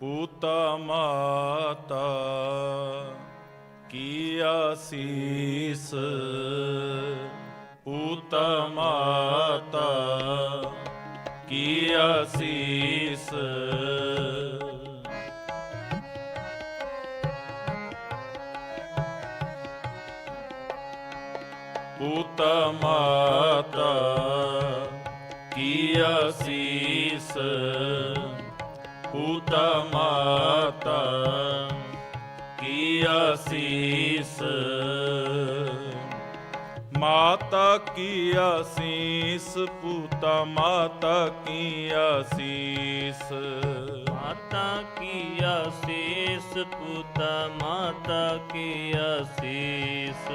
ਪੂਤਾ ਮਾਤਾ ਕੀ ਆਸੀਸ ਪੂਤਾ ਮਾਤਾ ਕੀ ਆਸੀਸ ਪੂਤਾ ਮਾਤਾ ਕੀ ਆਸੀਸ ਪੂਤਾ ਮਾਤਾ ਕੀ ਆਸੀਸ ਮਾਤਾ ਕੀ ਆਸੀਸ ਪੂਤਾ ਮਾਤਾ ਕੀ ਆਸੀਸ ਮਾਤਾ ਕੀ ਆਸੀਸ ਪੁੱਤਾ ਮਾਤਾ ਕੀ ਆਸੀਸ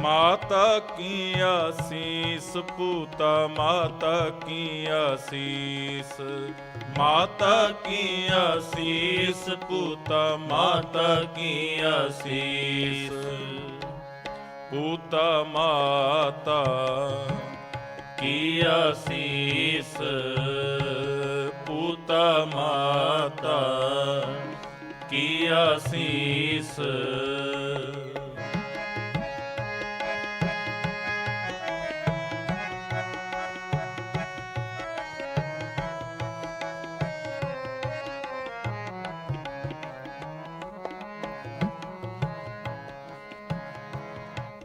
ਮਾਤਾ ਕੀ ਆਸੀਸ ਪੂਤਾ ਮਾਤਾ ਕੀ ਆਸੀਸ ਮਾਤਾ ਕੀ ਆਸੀਸ ਪੂਤਾ ਮਾਤਾ ਕੀ ਆਸੀਸ ਪੂਤਾ ਮਾਤਾ ਕੀ ਆਸੀਸ ਮਾਤਾ ਕੀ ਆਸੀਸ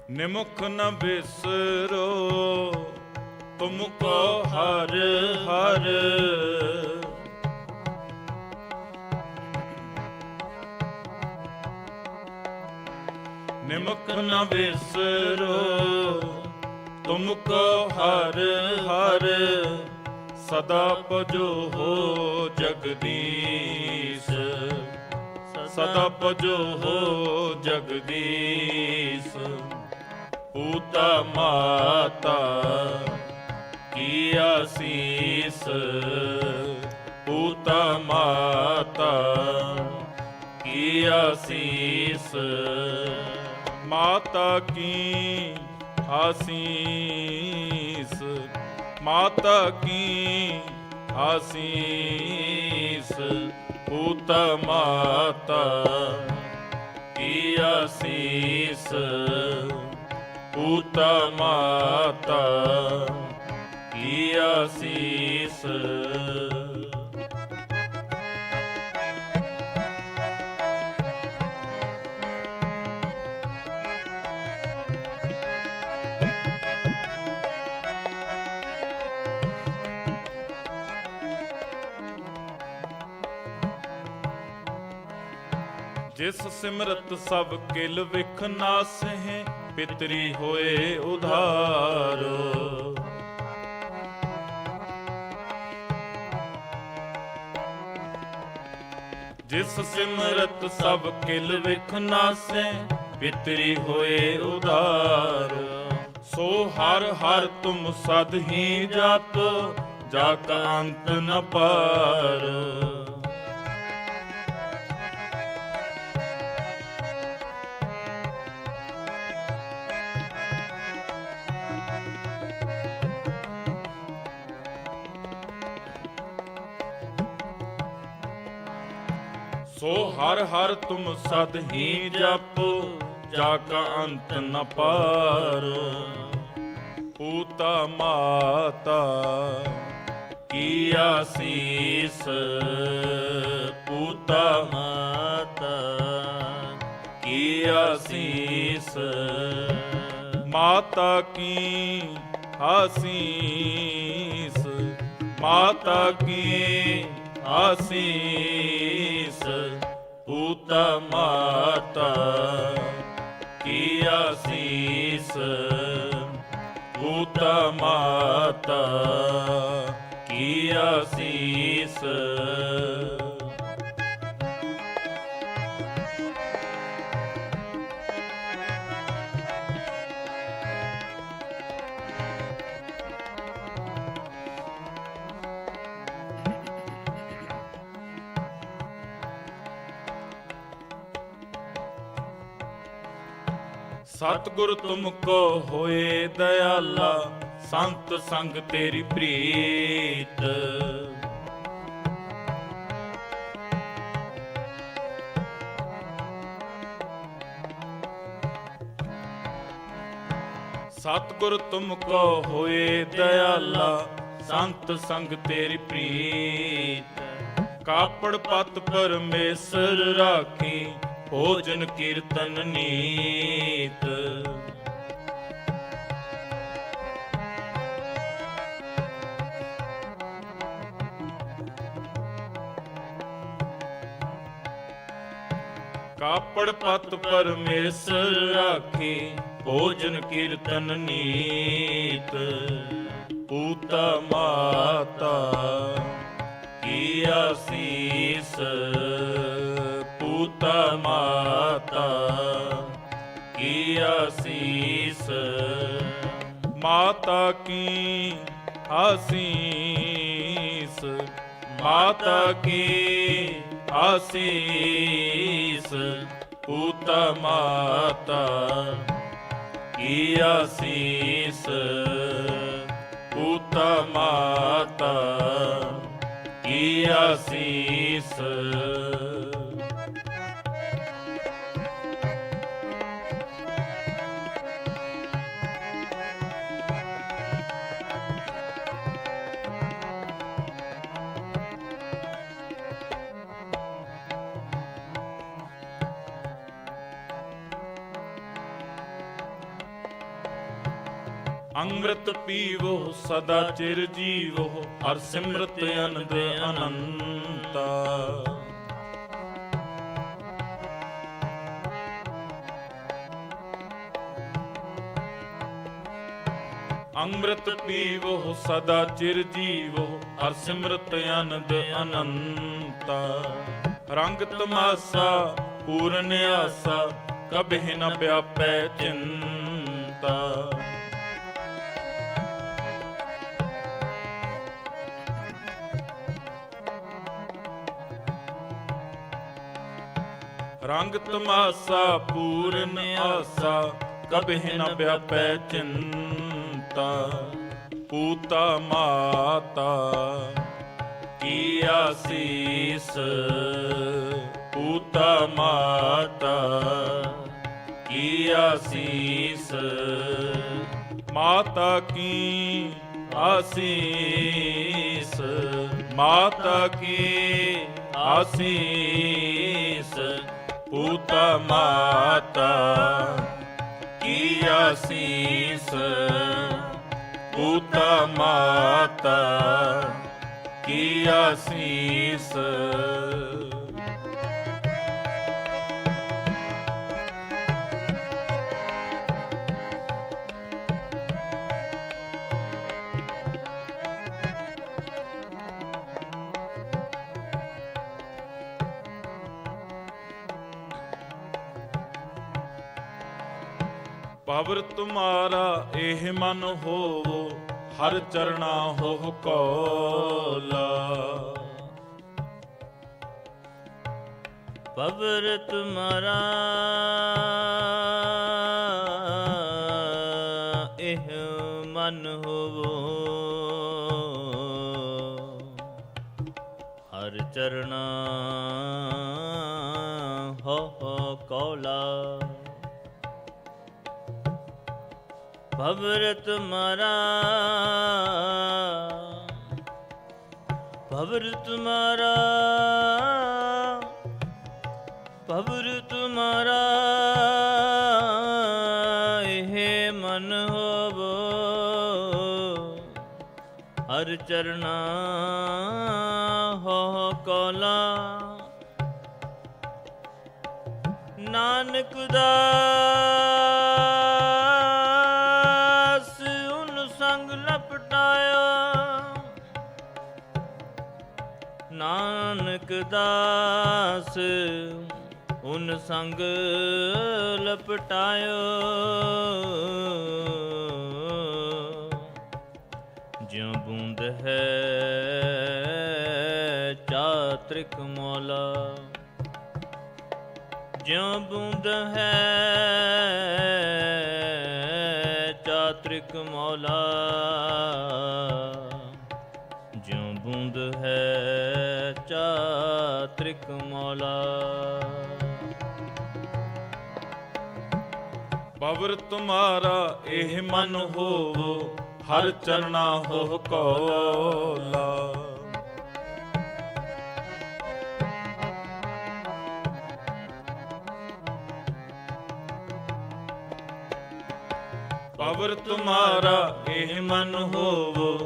ਨਿਮੁਖ ਨ ਬਿਸਰੋ ਤੁਮ ਕੋ ਹਰ ਹਰ ਨਿਮਕ ਨ ਬਿਸਰੋ, ਤੁਮ ਕੋ ਹਰ ਹਰ ਸਦਾ ਪਜੋ ਹੋ ਜਗਦੀਸ਼। ਸਦਾ ਪਜੋ ਹੋ ਜਗਦੀਸ਼। ਪੂਤਾ ਮਾਤਾ, ਕੀ ਆਸੀਸ ਪੂਤਾ ਮਾਤਾ, ਕੀ ਆਸੀਸ ਮਾਤਾ ਕੀ ਆਸੀਸ? ਮਾਤਾ ਕੀ ਆਸੀਸ? ਪੂਤਾ ਮਾਤਾ ਕੀ ਆਸੀਸ? ਪੂਤਾ ਮਾਤਾ ਕੀ ਆਸੀਸ? ਜਿਸ ਸਿਮਰਤ ਸਭ ਕਿਲ ਵਿਖ ਨਾਸਹਿ ਪਿਤਰੀ ਹੋਏ ਉਧਾਰ। ਜਿਸ ਸਿਮਰਤ ਸਭ ਕਿਲ ਵਿਖ ਨਾਸੈ ਪਿਤਰੀ ਹੋਏ ਉਧਾਰ। ਸੋ ਹਰ ਹਰ ਤੁਮ ਸਦ ਹੀ ਜਾਤੋ, ਜਾ ਕਾ ਅੰਤ ਨ ਪਾਰ। ਸੋ ਹਰ ਹਰ ਤੁਮ ਸਦ ਹੀ ਜਪੋ, ਜਾ ਕਾ ਅੰਤ ਨ ਪਾਰ। ਪੂਤਾ ਮਾਤਾ ਕੀ ਆਸੀਸ ਪੂਤਾ ਮਾਤਾ ਕੀ ਆਸੀਸ ਮਾਤਾ ਕੀ ਆਸੀਸ ਮਾਤਾ ਕੀ ਆਸੀਸ ਪੂਤਾ ਮਾਤਾ ਕੀ ਆਸੀਸ ਪੂਤਾ ਮਾਤਾ ਕੀ ਆਸੀਸ ਸਤਿਗੁਰ ਤੁਮ ਕੋ ਹੋਏ ਦਇਆਲਾ, ਸੰਤ ਸੰਗ ਤੇਰੀ ਪ੍ਰੀਤ। ਸਤਿਗੁਰ ਤੁਮ ਕੋ ਹੋਏ ਦਇਆਲਾ, ਸੰਤ ਸੰਗ ਤੇਰੀ ਪ੍ਰੀਤ। ਕਾਪੜ ਪਤ ਪਰਮੇਸ਼ਰ ਰਾਖੀ ਭੋਜਨ ਕੀਰਤਨ ਨੀਤ। ਕਾਪੜ ਪਤ ਪਰਮੇਸ਼ਰ ਰਾਖੀ ਭੋਜਨ ਕੀਰਤਨ ਨੀਤ। ਪੂਤਾ ਮਾਤਾ ਕੀ ਆਸੀਸ। ਪੂਤਾ ਮਾਤਾ, ਕੀ ਆਸੀਸ ਮਾਤਾ ਕੀ ਆਸੀਸ ਮਾਤਾ ਕੀ ਆਸੀਸ ਪੂਤਾ ਮਾਤਾ, ਕੀ ਆਸੀਸ ਪੂਤਾ ਮਾਤਾ, ਕੀ ਆਸੀਸ ਅੰਮ੍ਰਿਤ ਪੀਵੋ, ਸਦਾ ਚਿਰ ਜੀਵੋ, ਹਰ ਸਿਮਰਤ ਅਨੰਦ ਅਨੰਤਾ। ਅੰਮ੍ਰਿਤ ਪੀਵੋ, ਸਦਾ ਚਿਰ ਜੀਵੋ, ਹਰ ਸਿਮਰਤ ਅਨੰਦ ਅਨੰਤਾ। ਰੰਗ ਤਮਾਸਾ, ਪੂਰਨ ਆਸਾ ਕਬਹਿ ਨ ਵਿਆਪੈ ਚਿੰਤਾ। ਰੰਗ ਤਮਾਸਾ, ਪੂਰਨ ਆਸਾ ਕਬਹਿ ਨ ਵਿਆਪੈ ਚਿੰਤਾ। ਪੂਤਾ ਮਾਤਾ, ਕੀ ਆਸੀਸ? ਪੂਤਾ ਮਾਤਾ, ਕੀ ਆਸੀਸ? ਮਾਤਾ ਕੀ ਆਸੀਸ? ਮਾਤਾ ਕੀ ਆਸੀਸ? ਪੂਤਾ ਮਾਤਾ ਕੀ ਆਸੀਸ ਪੂਤਾ ਮਾਤਾ ਕੀ ਆਸੀਸ ਪਵਰ ਤੁਮਾਰਾ ਇਹ ਮਨ ਹੋਵੋ, ਹਰ ਚਰਣਾ ਹੋ ਕੋਲਾ। ਪਵਰ ਤੁਮਾਰਾ ਇਹ ਮਨ ਹੋਵੋ, ਹਰ ਚਰਣਾ ਹੋ ਹੋ ਕੌਲਾ। ਭਵਰ ਤੁਮਾਰਾ ਭਵਰ ਤੁਮਾਰਾ ਭਵਰ ਤੁਮਾਰਾ ਇਹ ਮਨ ਹੋਵੋ ਹਰ ਚਰਣਾ ਹੋ ਕੋਲਾ ਨਾਨਕ ਦਾ ਨਾਨਕ ਦਾਸ, ਉਨ ਸੰਗ ਲਪਟਾਇਓ। ਜਿਉ ਬੂੰਦ ਹੈ ਚਾਤ੍ਰਿਕ ਮੌਲਾ, ਜਿਉ ਬੂੰਦ ਹੈ ਚਾਤ੍ਰਿਕ ਮੌਲਾ, ਜਿਉ ਬੂੰਦ ਹੈ ਚਾ ਤ੍ਰਿਕ ਮੌਲਾ ਪਵਰ ਤੁਮਾਰਾ ਇਹ ਮਨ ਹੋਵੋ ਹਰ ਚਰਣਾ ਹੋ ਕੋਲਾ ਪਵਰ ਤੁਮਾਰਾ ਇਹ ਮਨ ਹੋਵੋ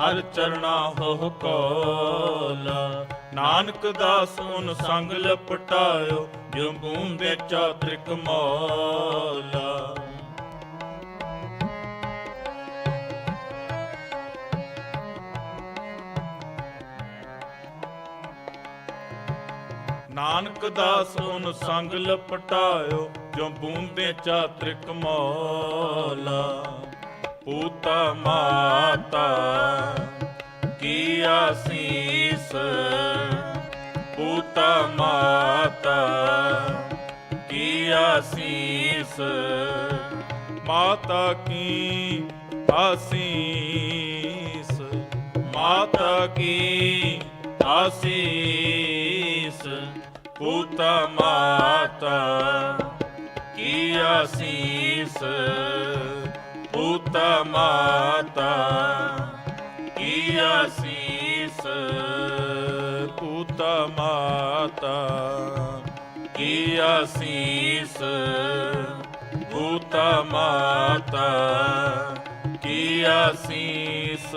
ਹਰ ਚਰਣਾ ਹੋ ਕੋਲਾ ਨਾਨਕ ਦਾ ਸੋਨ ਸੰਗ ਲਪਟਾਇਓ, ਜੋ ਬੂੰਦੇ ਚਾਤ੍ਰਿਕ ਮੌਲਾ। ਨਾਨਕ ਦਾ ਉਨ ਸੰਗ ਲਪਟਾਇਓ, ਜੋ ਬੂੰਦੇ ਚਾਤ੍ਰਿਕ ਮੌਲਾ। ਪੂਤਾ ਮਾਤਾ, ਕੀ ਆਸੀਸ ਪੂਤਾ ਮਾਤਾ ਕੀ ਆਸੀਸ? ਮਾਤਾ ਕੀ ਆਸੀਸ? ਮਾਤਾ ਕੀ ਆਸੀਸ? ਪੂਤਾ ਮਾਤਾ ਕੀ ਆਸੀਸ? ਪੂਤਾ ਮਾਤਾ ਕੀ ਆਸੀਸ? ਪੂਤਾ ਮਾਤਾ ਕੀ ਆਸੀਸ ਪੂਤਾ ਮਾਤਾ ਕੀ ਆਸੀਸ